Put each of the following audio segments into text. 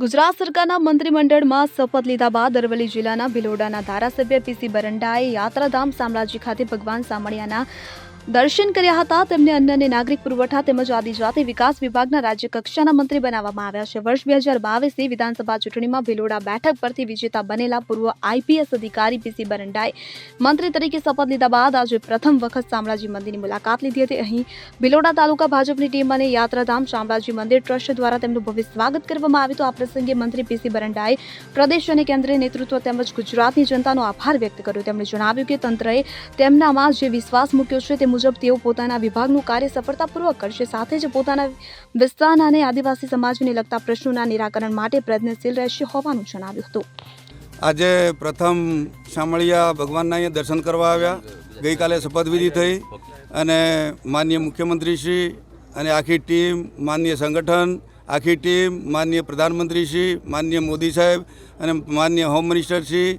ગુજરાત સરકારના મંત્રીમંડળમાં શપથ લીધા બાદ અરવલ્લી જિલ્લાના ભિલોડાના ધારાસભ્ય પીસી બરંડાએ યાત્રાધામ શામળાજી ખાતે ભગવાન સામળિયાના દર્શન કર્યા હતા. તેમને અન્ન અને નાગરિક પુરવઠા તેમજ આદિજાતિ વિકાસ વિભાગના રાજ્ય કક્ષાના મંત્રી બનાવવામાં આવ્યા છે. વર્ષ બે હજાર બાવીસની વિધાનસભા ચૂંટણીમાં ભિલોડા બેઠક પરથી વિજેતા બનેલા પૂર્વ આઈપીએસ અધિકારી પીસી બરંડાએ મંત્રી તરીકે શપથ લીધા બાદ આજે પ્રથમ વખત શામળાજી મંદિરની મુલાકાત લીધી હતી. અહીં ભિલોડા તાલુકા ભાજપની ટીમ અને યાત્રાધામ શામળાજી મંદિર ટ્રસ્ટ દ્વારા તેમનું ભવ્ય સ્વાગત કરવામાં આવ્યું તો આ પ્રસંગે મંત્રી પીસી બરંડાએ પ્રદેશ અને કેન્દ્રીય નેતૃત્વ તેમજ ગુજરાતની જનતાનો આભાર વ્યક્ત કર્યો. તેમણે જણાવ્યું કે તંત્રએ તેમનામાં જે વિશ્વાસ મૂક્યો છે તે મુજબ તેઓ પોતાના વિભાગનું કાર્ય સફળતાપૂર્વક કરશે. સાથે જ પોતાના વિસ્તારના અને આદિવાસી સમાજને લગતા પ્રશ્નોના નિરાકરણ માટે પ્રયત્નશીલ રહેશે હોવાનું જણાવ્યું હતું. આજે પ્રથમ શામળિયા ભગવાનના અહીંયા દર્શન કરવા આવ્યા. ગઈકાલે શપથવિધિ થઈ અને માનનીય મુખ્યમંત્રીશ્રી અને આખી ટીમ માનનીય સંગઠન, આખી ટીમ માનનીય પ્રધાનમંત્રીશ્રી માનનીય મોદી સાહેબ અને માનનીય હોમ મિનિસ્ટરશ્રી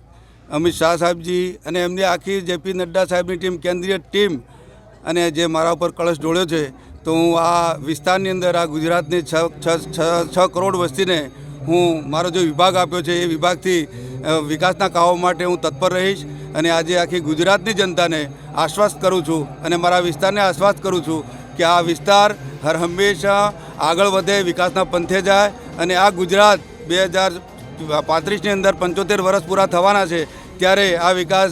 અમિત શાહ સાહેબજી અને એમની આખી જેપી નડ્ડા સાહેબની ટીમ, કેન્દ્રીય ટીમ અને જે મારા ઉપર કળશ જોડ્યો છે, તો હું આ વિસ્તારની અંદર, આ ગુજરાતની છ છ, છ- છ કરોડ વસ્તીને હું મારો જે વિભાગ આપ્યો છે, એ વિભાગથી વિકાસના કામો માટે હું તત્પર રહીશ અને આજે આખી ગુજરાતની જનતાને આશ્વાસ કરું છું અને મારા વિસ્તારને આશ્વાસ કરું છું કે આ વિસ્તાર હર હંમેશા આગળ વધે, વિકાસના પંથે જાય અને આ ગુજરાત બે હજાર પાંત્રીસની અંદર પંચોતેર વર્ષ પૂરા થવાના છે ત્યારે આ વિકાસ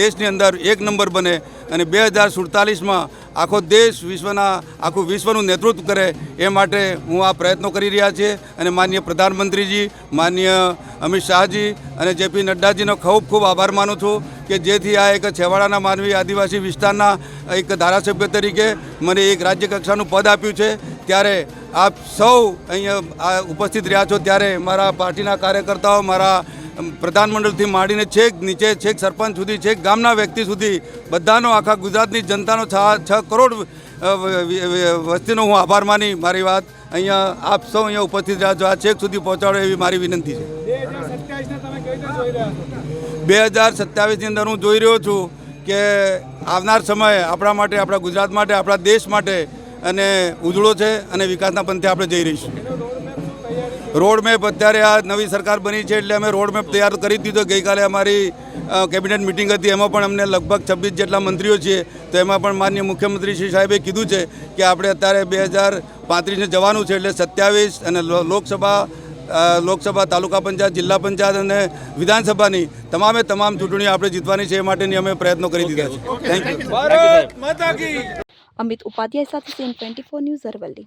દેશની અંદર એક નંબર બને અને બે હજાર સુડતાલીસમાં આખો દેશ વિશ્વના, આખું વિશ્વનું નેતૃત્વ કરે એ માટે હું આ પ્રયત્નો કરી રહ્યા છીએ. અને માન્ય પ્રધાનમંત્રીજી, માનનીય અમિત શાહજી અને જેપી નડ્ડાજીનો ખૂબ ખૂબ આભાર માનું છું કે જેથી આ એક છેવાડાના માનવી આદિવાસી વિસ્તારના એક ધારાસભ્ય તરીકે મને એક રાજ્ય કક્ષાનું પદ આપ્યું છે. ત્યારે આપ સૌ અહીંયા ઉપસ્થિત રહ્યા છો ત્યારે મારા પાર્ટીના કાર્યકર્તાઓ, મારા પ્રધાનમંડળથી માંડીને છેક નીચે, છેક સરપંચ સુધી, છેક ગામના વ્યક્તિ સુધી બધાનો, આખા ગુજરાતની જનતાનો છ કરોડ વસ્તીનો હું આભાર માની મારી વાત. અહીંયા આપ સૌ અહીંયા ઉપસ્થિત રહ્યા છો. આ છેક સુધી પહોંચાડો એવી મારી વિનંતી છે. બે હજાર સત્યાવીસની અંદર હું જોઈ રહ્યો છું કે આવનાર સમય આપણા માટે, આપણા ગુજરાત માટે, આપણા દેશ માટે અને ઉજળો છે અને વિકાસના પંથે આપણે જઈ રહીશું. રોડ મેપ અત્યારે આ નવી સરકાર બની છે એટલે અમે રોડ મેપ તૈયાર કરી દીધો. ગઈકાલે અમારી કેબિનેટ મિટિંગ હતી. એમાં પણ અમને લગભગ છવ્વીસ જેટલા મંત્રીઓ છીએ તો એમાં પણ માનનીય મુખ્યમંત્રી શ્રી સાહેબે કીધું છે કે આપણે અત્યારે બે હજાર પાંત્રીસને જવાનું છે એટલે સત્યાવીસ અને લોકસભા લોકસભા તાલુકા પંચાયત જિલ્લા પંચાયત અને વિધાનસભાની તમામે તમામ ચૂંટણીઓ આપણે જીતવાની છે એ માટેની અમે પ્રયત્નો કરી દીધા છે. થેન્ક યુ અમિત ઉપાધ્યાય સાથે CN twenty four news Aravalli.